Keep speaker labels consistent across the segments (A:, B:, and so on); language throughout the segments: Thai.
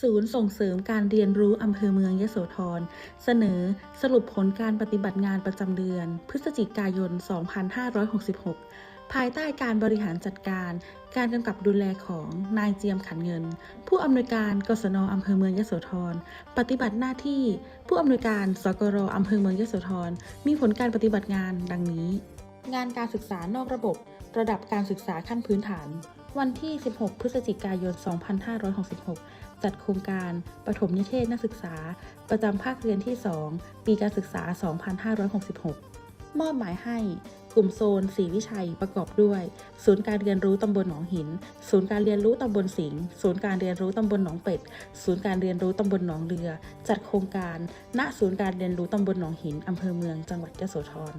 A: ศูนย์ส่งเสริมการเรียนรู้อำเภอเมืองยโสธร เสนอสรุปผลการปฏิบัติงานประจำเดือน พฤศจิกายน 2566 ภายใต้การบริหารจัดการ การกำกับดูแลของนายเจียมขันเงิน ผู้อำนวยการกศนอำเภอเมืองยโสธร ปฏิบัติหน้าที่ ผู้อำนวยการสกรอำเภอเมืองยโสธร มีผลการปฏิบัติงานดังนี้ งานการศึกษานอกระบบ ระดับการศึกษาขั้นพื้นฐาน วันที่ 16 พฤศจิกายน 2566 จัดโครงการปฐมนิเทศนักศึกษา ประจำภาคเรียนที่ 2 ปีการศึกษา 2566 มอบหมายให้กลุ่มโซนศรีวิชัยประกอบด้วย ศูนย์การเรียนรู้ตำบลหนองหิน ศูนย์การเรียนรู้ตำบลสิงห์ศูนย์การเรียนรู้ตำบลหนองเป็ด ศูนย์การเรียนรู้ตำบลหนองเรือ จัดโครงการ ณศูนย์การเรียนรู้ตำบลหนองหินอำเภอเมืองจังหวัดยโสธร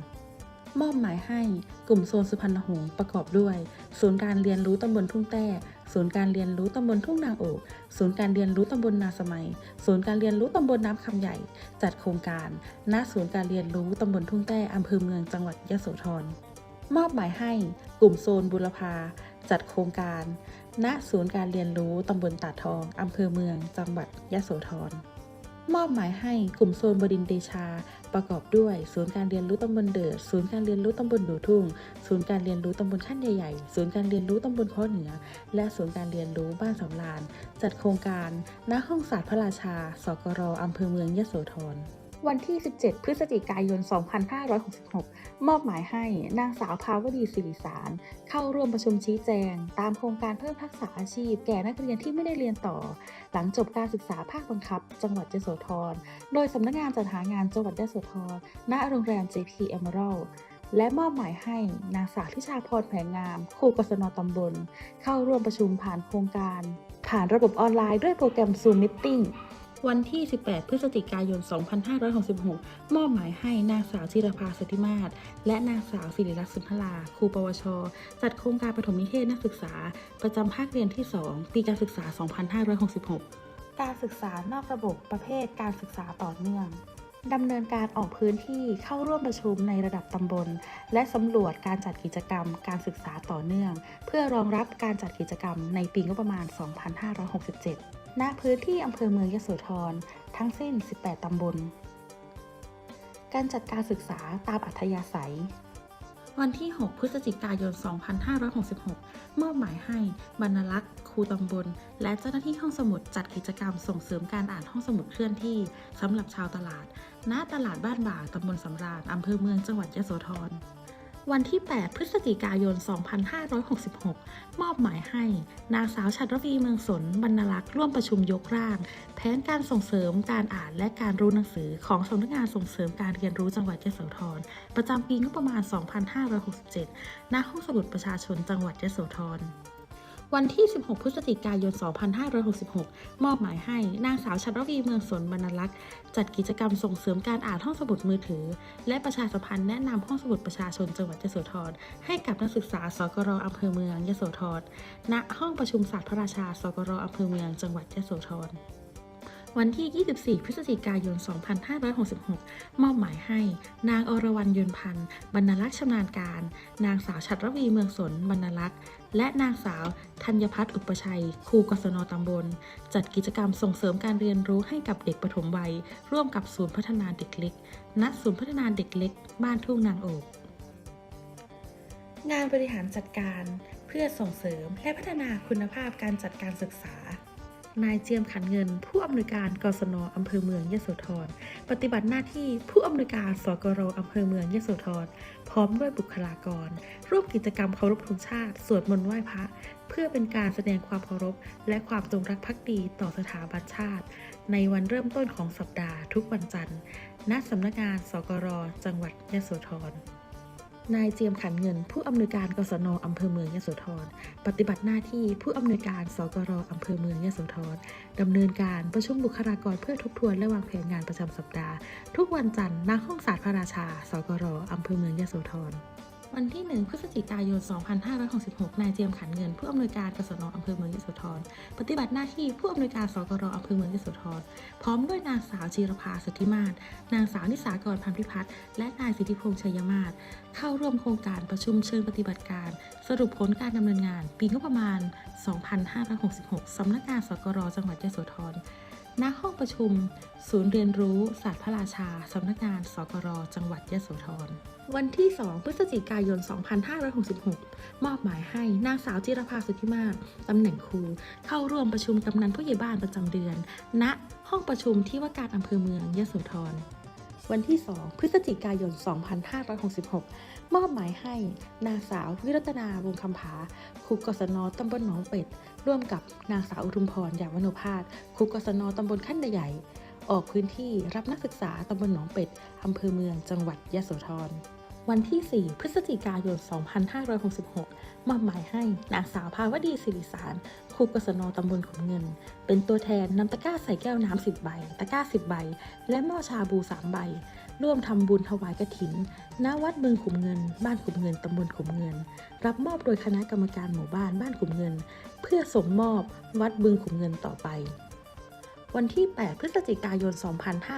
A: มอบหมายให้กลุ่มโซนสุพรรณหงษ์ประกอบด้วย ศูนย์การเรียนรู้ตำบลทุ่งแต้ ศูนย์การเรียนรู้ตำบลทุ่งนางโอกศูนย์การเรียนรู้ตำบลนาสมัย ศูนย์การเรียนรู้ตำบลน้ำคำใหญ่ จัดโครงการ ณ ศูนย์การเรียนรู้ตำบลทุ่งแต้อำเภอเมืองจังหวัดยโสธร มอบหมายให้กลุ่มโซนบุรพาจัดโครงการ ณ ศูนย์การเรียนรู้ตำบลตาดทองอำเภอเมือง จังหวัดยโสธร มอบหมายให้กลุ่มโซนบดินเดชา ประกอบด้วย ศูนย์การเรียนรู้ตำบลเดิดศูนย์การเรียนรู้ตำบลดูทุ่ง ศูนย์การเรียนรู้ตำบลขั้นใหญ่ๆ ศูนย์การเรียนรู้ตำบลข้อเหนือ และศูนย์การเรียนรู้บ้านสำราน จัดโครงการณห้องศาสตร์พระราชา สกรอำเภอเมืองยโสธร วันที่ 17 พฤศจิกายน 2566 มอบหมายให้นางสาวภาวดีศิริสาร เข้าร่วมประชุมชี้แจง ตามโครงการเพิ่มทักษะอาชีพ แก่นักเรียนที่ไม่ได้เรียนต่อ หลังจบการศึกษาภาคบังคับ จังหวัดยโสธร โดยสำนักงานจัดหางานจังหวัดยโสธร ณ โรงแรม JP Emerald และมอบหมายให้นางสาวทิชาพรแผงงามครูกศนตำบล เข้าร่วมประชุมผ่านโครงการ ผ่านระบบออนไลน์ด้วยโปรแกรม Zoom Meeting วันที่ 18 พฤศจิกายน 2566 มอบหมายให้นางสาวจิรภาสติมาศและนางสาวศิริลักษ์สุนทราครูปวช จัดโครงการปฐมนิเทศนักศึกษา ประจำภาคเรียนที่ 2 ปีการศึกษา 2566 การศึกษานอกระบบประเภทการศึกษาต่อเนื่องดำเนินการออกพื้นที่เข้าร่วมประชุมในระดับตำบล และสำรวจการจัดกิจกรรมการศึกษาต่อเนื่อง เพื่อรองรับการจัดกิจกรรมในปีงบประมาณ 2567 ณพื้นที่อำเภอเมืองยโสธรทั้งสิ้น 18 ตำบล การจัดการศึกษาตามอัธยาศัย วันที่ 6 พฤศจิกายน 2566 มอบหมายให้บรรลักษ์ครูตำบล และเจ้าหน้าที่ห้องสมุดจัดกิจกรรมส่งเสริมการอ่านห้องสมุดเคลื่อนที่สำหรับชาวตลาด ณ ตลาดบ้านบ่างตำบลสำราญอำเภอเมืองจังหวัดยโสธร วันที่ 8 พฤศจิกายน 2566 มอบหมายให้ นางสาวชัดรวีเมืองสนบรรณลักษ์ร่วมประชุมยกร่าง แผนการส่งเสริมการอ่านและการรู้หนังสือของสำนักงานส่งเสริมการเรียนรู้จังหวัดยะโสธรประจำปีงบประมาณ 2567 ณ ห้องสมุดประชาชนจังหวัดยะโสธร วันที่ 16 พฤศจิกายน 2566 มอบหมายให้นางสาวชัดรวีเมืองสนบรรลักษ์จัดกิจกรรมส่งเสริมการอ่านห้องสมุดมือถือ และประชาสัมพันธ์แนะนำห้องสมุดประชาชนจังหวัดยโสธรให้กับนักศึกษาสกรอำเภอเมืองยโสธรณห้องประชุมศาสตร์พระราชาสกรอำเภอเมืองจังหวัดยโสธร วันที่ 24 พฤศจิกายน 2566 มอบหมายให้ นางอรวรรณยนพันธ์บรรณลักษ์ชำนาญการ นางสาวชัดรวีเมืองสนบรรณลักษ์และนางสาวธัญพัฒน์อุปชัย ครูกศนตำบล จัดกิจกรรมส่งเสริมการเรียนรู้ให้กับเด็กปฐมวัย ร่วมกับศูนย์พัฒนาเด็กเล็ก ณ ศูนย์พัฒนาเด็กเล็ก บ้านทุ่งนางโอกงานบริหารจัดการเพื่อส่งเสริมและพัฒนาคุณภาพการจัดการศึกษา นายเจียมขันเงิน ผู้อำนวยการกศนอำเภอเมืองยโสธรปฏิบัติหน้าที่ผู้อำนวยการสกรอำเภอเมืองยโสธรพร้อมด้วยบุคลากร ร่วมกิจกรรมเคารพธงชาติ สวดมนต์ไหว้พระ เพื่อเป็นการแสดงความเคารพ และความจงรักภักดีต่อสถาบันชาติ ในวันเริ่มต้นของสัปดาห์ทุกวันจันทร์ณสำนักงานสกรจังหวัดยโสธร นายเจียมขันเงิน ผู้อำนวยการกศนอำเภอเมืองยโสธร ปฏิบัติหน้าที่ผู้อำนวยการสกรอำเภอเมืองยโสธรดำเนินการประชุมบุคลากรเพื่อทบทวนและวางแผนงานประจำสัปดาห์ ทุกวันจันทร์ณห้องศาสตร์พระราชา สกรอำเภอเมืองยโสธร วันที่ 1 พฤศจิกายน 2566 นายเจียมขันเงิน ผู้อำนวยการกสนอำเภอเมืองยโสธร ปฏิบัติหน้าที่ผู้อำนวยการสกรอำเภอเมืองยโสธร พร้อมด้วยนางสาวจีรภาสุทธิมาศ นางสาวนิสากรพันธิพัฒน์ และนายสิทธิพงษ์ชัยมาศ เข้าร่วมโครงการประชุมเชิงปฏิบัติการ สรุปผลการดำเนินงาน ปีงบประมาณ 2566 สำนักงานสกรจังหวัดยโสธร ณห้องประชุม ศูนย์เรียนรู้ศาสตร์พระราชา สำนักงาน สกร จังหวัดยโสธร วันที่ 2 พฤศจิกายน 2566 มอบหมายให้นางสาวจิรภาสุทธิมาศตำแหน่งครู เข้าร่วมประชุมกำนันผู้ใหญ่บ้านประจำเดือน ณ ห้องประชุมที่ว่าการอำเภอเมืองยโสธร วันที่ 2 พฤศจิกายน 2566 มอบหมายให้นางสาววิรัตนาวงคำผาครูกศนตำบลหนองเป็ด ร่วมกับนางสาวอุทุมพรยาวโนภาสครูกศนตำบลขั้นใหญ่ออกพื้นที่รับนักศึกษาตำบลหนองเป็ดอำเภอเมืองจังหวัดยะโสธร วันที่ 4 พฤศจิกายน 2566มอบหมายให้นางสาวภาวดีศิริสารครูกศนตำบลขุนเงิน เป็นตัวแทนนำตะกร้าใส่แก้วน้ำ10 ใบ ตะกร้า 10 ใบ และหม้อชาบู 3 ใบ ร่วมทำบุญถวายกฐิน ณ วัดบึงขุมเงิน บ้านขุมเงินตำบลขุมเงิน รับมอบโดยคณะกรรมการหมู่บ้านบ้านขุมเงิน เพื่อส่งมอบวัดบึงขุมเงินต่อไป วันที่ 8 พฤศจิกายน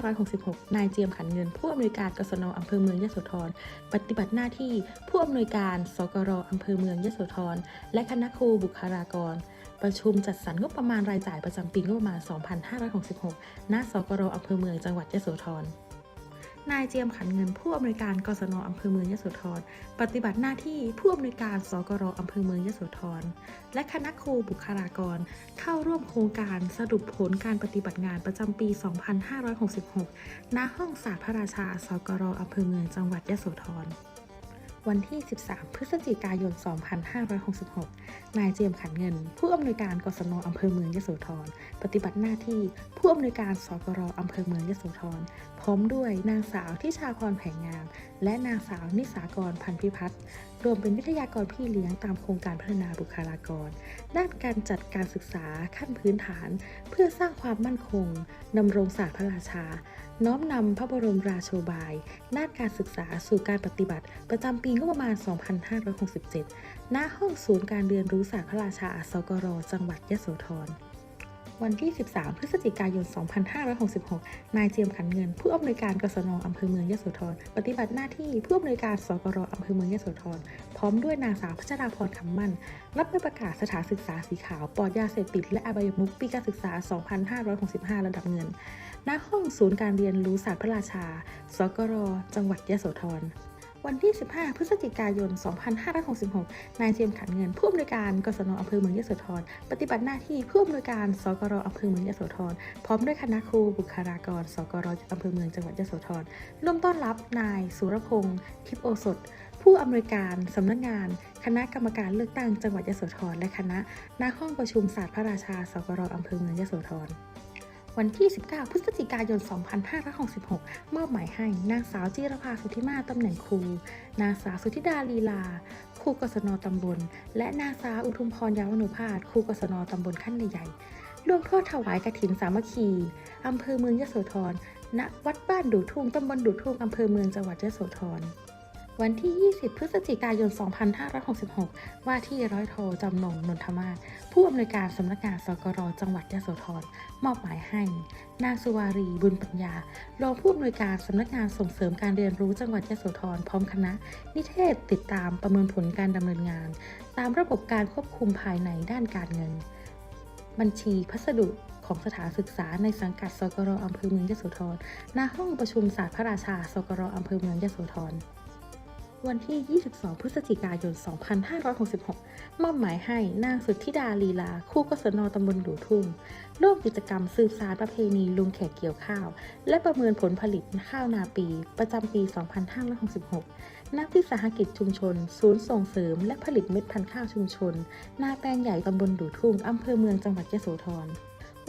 A: 2566 นายเจียมขันเงิน ผู้อำนวยการกศนอำเภอเมืองยโสธร ปฏิบัติหน้าที่ผู้อำนวยการ สกรอำเภอเมืองยโสธร และคณะครูบุคลากร ประชุมจัดสรรงบประมาณรายจ่ายประจำปีงบประมาณ 2566 ณ สกรอำเภอเมืองจังหวัดยโสธร นายเจียมขันเงินผู้อำนวยการกศนอำเภอเมืองยโสธร ปฏิบัติหน้าที่ผู้อำนวยการสกรอำเภอเมืองยโสธร และคณะครูบุคลากร เข้าร่วมโครงการสรุปผลการปฏิบัติงานประจำปี 2566 ณ ห้องศาสตร์พระราชา สกรอำเภอเมืองจังหวัดยโสธร วันที่ 13 พฤศจิกายน 2566 นายเจียมขันเงิน ผู้อำนวยการกศนอำเภอเมืองยโสธร ปฏิบัติหน้าที่ผู้อำนวยการสกรอำเภอเมืองยโสธร พร้อมด้วยนางสาวทิชาพรแผงงาม และนางสาวนิสากรพันพิพัฒน์รวมเป็นวิทยากรพี่เลี้ยงตามโครงการพัฒนาบุคลากร ด้านการจัดการศึกษาขั้นพื้นฐาน เพื่อสร้างความมั่นคงดำรงศาสตร์พระราชา น้อมนำพระบรมราโชบาย ด้านการศึกษาสู่การปฏิบัติ ประจำปีงบประมาณ 2567 ณ ห้องศูนย์การเรียนรู้ศาสตร์พระราชาสกร จังหวัดยโสธร วันที่ 13 พฤศจิกายน 2566 นายเจียมขันเงิน ผู้อำนวยการกศนอำเภอเมืองยโสธร ปฏิบัติหน้าที่ผู้อำนวยการสกรอำเภอเมืองยโสธร พร้อมด้วยนางสาวพัชราพรคำมั่น รับใบประกาศสถานศึกษาสีขาว ปลอดยาเสพติด และอบายมุขปีการศึกษา 2565 ระดับเงิน ณ ห้องศูนย์การเรียนรู้ศาสตร์พระราชา สกรจังหวัดยโสธร วันที่ 15 พฤศจิกายน 2566 นายเจียมขันเงินผู้อำนวยการกศนอำเภอเมืองยโสธรปฏิบัติหน้าที่ผู้อำนวยการสกรอำเภอเมืองยโสธรพร้อมด้วยคณะครูบุคลากรสกรอำเภอเมืองจังหวัดยโสธรร่วมต้อนรับนายสุรพงษ์ทิพย์โอสถ ผู้อำนวยการสำนักงาน คณะกรรมการเลือกตั้งจังหวัดยโสธรและคณะณห้องประชุมศาสตร์พระราชาสกรอำเภอเมืองยโสธร วันที่ 19 พฤศจิกายน 2566 มอบหมายให้นางสาวจิรภาสุธิมาตำแหน่งครู นางสาวสุธิดาลีลา ครูกศนตำบล และนางสาวอุทุมพรยาวนุภาสครูกศนตำบลขั้นใหญ่ร่วมทอดถวายกฐินสามัคคีอำเภอเมืองยโสธร ณ วัดบ้านดูทุ่งตำบลดูทุ่งอำเภอเมืองจังหวัดยโสธร วันที่ 20 พฤศจิกายน 2566 ว่าที่ร้อยโทจำนงนนทมาศผู้อำนวยการสำนักงานสกรจังหวัดยโสธรมอบหมายให้ นางสุวารีบุญปัญญารองผู้อำนวยการสำนักงานส่งเสริมการเรียนรู้จังหวัดยโสธรพร้อมคณะ นิเทศติดตามประเมินผลการดำเนินงาน ตามระบบการควบคุมภายในด้านการเงิน บัญชีพัสดุของสถานศึกษาในสังกัดสกรอำเภอเมืองยโสธรณห้องประชุมศาสตร์พระราชา สกรอำเภอเมืองยโสธร วันที่ 22 พฤศจิกายน 2566 มอบหมายให้นางสุทธิดาลีลา คู่กศนตำบลดูทุ่งร่วมกิจกรรมสืบสารประเพณีลุงแขกเกี่ยวข้าว และประเมินผลผลิตข้าวนาปี ประจำปี 2566 นักวิสาหกิจชุมชน ศูนย์ส่งเสริม และผลิตเม็ดพันธุ์ข้าวชุมชน นาแปลงใหญ่ตำบลดูทุ่งอำเภอเมืองจังหวัดยะโสธร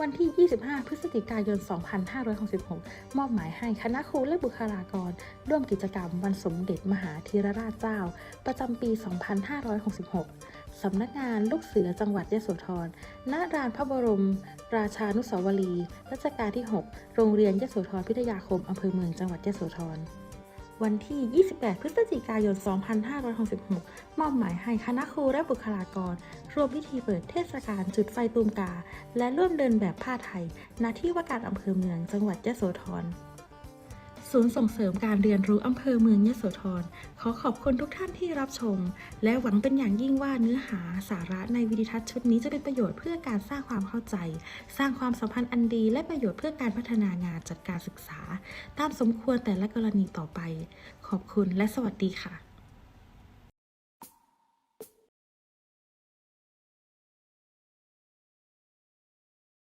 A: วันที่ 25 พฤศจิกายน 2566 มอบหมายให้คณะครูและบุคลากร ร่วมกิจกรรมวันสมเด็จมหาธีรราชเจ้า ประจำปี 2566 สำนักงานลูกเสือจังหวัดยโสธร ณ ลานพระบรม ราชานุสาวรีย์รัชกาลที่ 6 โรงเรียนยโสธรพิทยาคม อำเภอเมืองจังหวัดยโสธร วันที่ 28 พฤศจิกายน 2566 มอบหมายให้คณะครูและบุคลากร ร่วมพิธีเปิดเทศกาลจุดไฟตูมกา และร่วมเดินแบบผ้าไทย ณ ที่ว่าการอำเภอเมืองจังหวัดยะโสธร ศูนย์ส่งเสริมการเรียนรู้อำเภอเมืองยโสธร ขอขอบคุณทุกท่านที่รับชม และหวังเป็นอย่างยิ่งว่าเนื้อหาสาระในวิดีทัศน์ชุดนี้จะเป็นประโยชน์เพื่อการสร้างความเข้าใจ สร้างความสัมพันธ์อันดีและประโยชน์เพื่อการพัฒนางานจัดการศึกษา ตามสมควรแต่ละกรณีต่อไป ขอบคุณและสวัสดีค่ะ